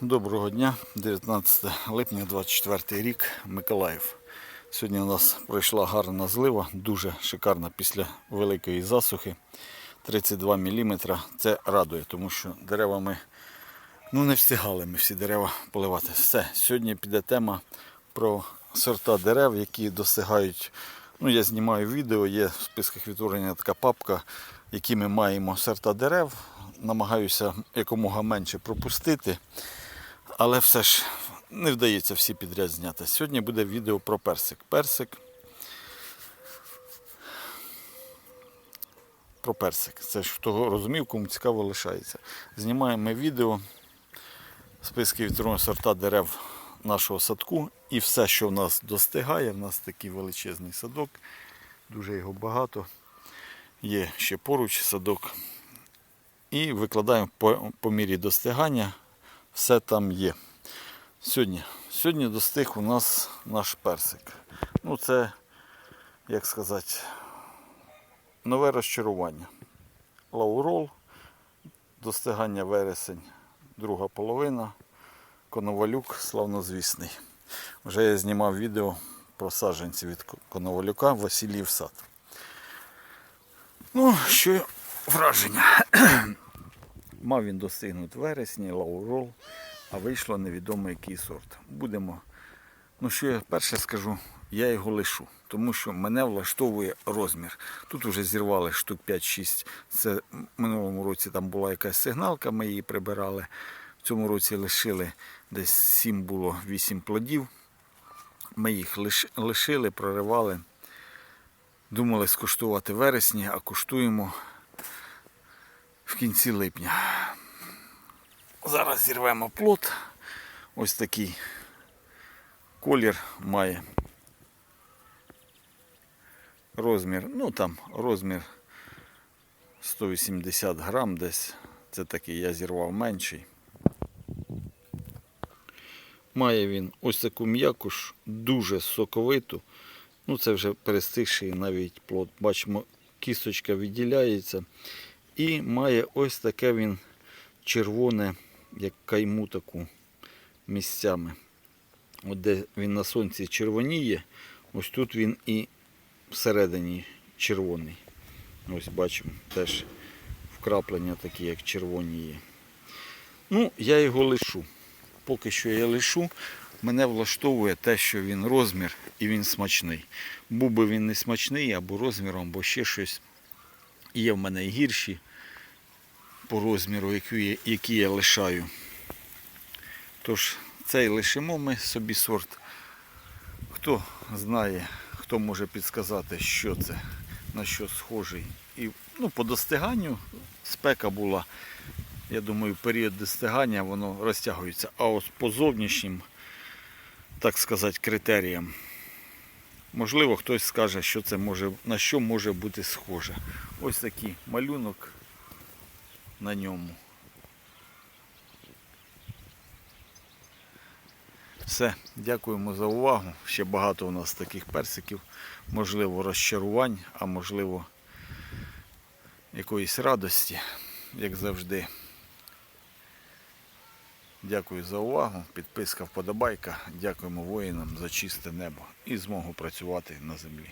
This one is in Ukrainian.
Доброго дня, 19 липня 24 рік, Миколаїв. Сьогодні у нас пройшла гарна злива, дуже шикарна після великої засухи. 32 мм. Це радує, тому що деревами ну, не встигали ми всі дерева поливати. Все, сьогодні піде тема про сорта дерев, які досягають. Ну, я знімаю відео, є в списках відтворення така папка, які ми маємо сорта дерев. Намагаюся якомога менше пропустити. Але все ж не вдається всі підряд зняти. Сьогодні буде відео про персик. Персик. Про персик. Це ж хто розумів, кому цікаво лишається. Знімаємо відео, списки відтворення сорта дерев нашого садку. І все, що в нас достигає, в нас такий величезний садок, дуже його багато. Є ще поруч садок. І викладаємо по, по мірі достигання все там є. Сьогодні сьогодні достиг у нас наш персик. Ну, це, як сказати, нове розчарування. Лаурол, достигання вересень, друга половина, коновалюк славнозвісний. Вже я знімав відео про саджанці від коновалюка Василів сад. Ну, що враження. Мав він достигнути вересні, лаурол, а вийшло невідомо який сорт. Будемо. Ну що я перше скажу, я його лишу, тому що мене влаштовує розмір. Тут вже зірвали штук 5-6. Це в минулому році там була якась сигналка, ми її прибирали. В цьому році лишили десь 7 було 8 плодів. Ми їх лишили, проривали. Думали скуштувати вересні, а куштуємо в кінці липня. Зараз зірвемо плод. Ось такий колір має. Розмір, ну там розмір 180 грам десь. Це такий я зірвав менший. Має він ось таку м'якуш, дуже соковиту. Ну це вже перестигший навіть плод. Бачимо, кісточка відділяється. І має ось таке він червоне, як кайму таку місцями. От де він на сонці червоніє, ось тут він і всередині червоний. Ось бачимо, теж вкраплення такі, як червоні є. Ну, я його лишу. Поки що я лишу. Мене влаштовує те, що він розмір і він смачний. Був би він не смачний або розміром, або ще щось. Є в мене і гірші по розміру, які я лишаю. Тож цей лишимо ми собі сорт. Хто знає, хто може підсказати, що це, на що схожий. І ну, по достиганню спека була. Я думаю, період достигання воно розтягується. А ось по зовнішнім, так сказати, критеріям. Можливо, хтось скаже, що це може, на що може бути схоже. Ось такий малюнок на ньому. Все, дякуємо за увагу. Ще багато у нас таких персиків. Можливо, розчарувань, а можливо, якоїсь радості, як завжди. Дякую за увагу. Підписка, вподобайка. Дякуємо воїнам за чисте небо і змогу працювати на землі.